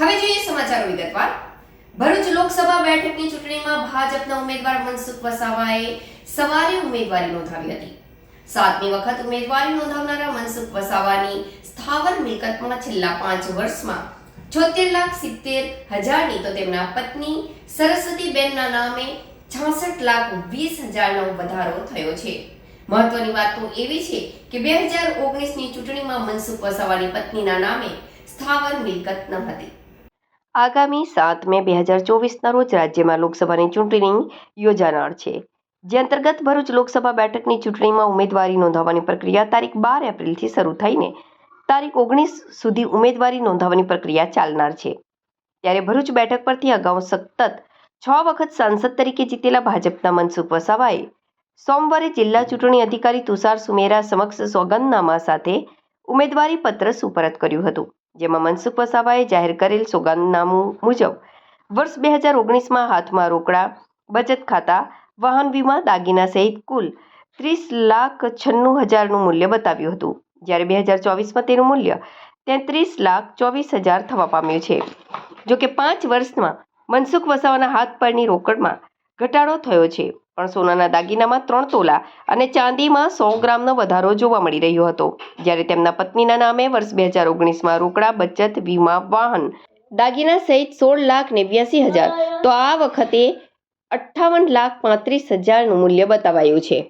હવે જોઈએ સમાચારો વિગતવાર. ભરૂચ લોકસભા બેઠકની ચૂંટણીમાં ભાજપના ઉમેદવાર મનસુખ વસાવાએ સવારે ઉમેદવારી નોંધાવી હતી. સાતમી વખત ઉમેદવારી નોંધાવનારા મનસુખ વસાવાની સ્થાવર મિલકતમાં છેલ્લા પાંચ વર્ષમાં છોતેર લાખ સિત્તેર હજારની તો તેમના પત્ની સરસ્વતીબેનના નામે છાસઠ લાખ વીસ હજારનો વધારો થયો છે. મહત્વની વાત તો એવી છે કે બે હજાર ઓગણીસની ચૂંટણીમાં મનસુખ વસાવાની પત્નીના નામે સ્થાવર મિલકત ન હતી. આગામી સાત મે બે હજાર ચોવીસના રોજ રાજ્યમાં લોકસભાની ચૂંટણી યોજાનાર છે. જે અંતર્ગત ભરૂચ લોકસભા બેઠકની ચૂંટણીમાં ઉમેદવારી નોંધાવવાની પ્રક્રિયા તારીખ બાર એપ્રિલથી શરૂ થઈને તારીખ ઓગણીસ સુધી ઉમેદવારી નોંધાવવાની પ્રક્રિયા ચાલનાર છે. ત્યારે ભરૂચ બેઠક પરથી અગાઉ સતત છ વખત સાંસદ તરીકે જીતેલા ભાજપના મનસુખ વસાવાએ સોમવારે જિલ્લા ચૂંટણી અધિકારી તુષાર સુમેરા સમક્ષ સોગંદનામા સાથે ઉમેદવારી પત્ર સુપરત કર્યું હતું. જેમાં મનસુખ વસાવાએ જાહેર કરેલ સોગંદનામું મુજબ, વર્ષ બે હજાર ઓગણીસમાં હાથમાં રોકડા, બચત ખાતા, વાહન વીમા, દાગીના સહિત કુલ ત્રીસ લાખ છન્નું હજારનું મૂલ્ય બતાવ્યું હતું. જ્યારે બે હજાર ચોવીસમાં તેનું મૂલ્ય તેત્રીસ લાખ ચોવીસ હજાર થવા પામ્યું છે. જો કે પાંચ વર્ષમાં મનસુખ વસાવાના હાથ પરની રોકડમાં ઘટાડો થયો છે. પણ સોનાના દાગીનામાં ત્રણ તોલા અને ચાંદીમાં સો ગ્રામનો વધારો જોવા મળી રહ્યો હતો. જ્યારે તેમના પત્નીના નામે વર્ષ બે હજાર ઓગણીસમાં રોકડા, બચત, વીમા, વાહન, દાગીના સહિત સોળ લાખ નેવ્યાસી હજાર. તો આ વખતે અઠ્ઠાવન લાખ પાંત્રીસ હજારનું મૂલ્ય બતાવાયું છે.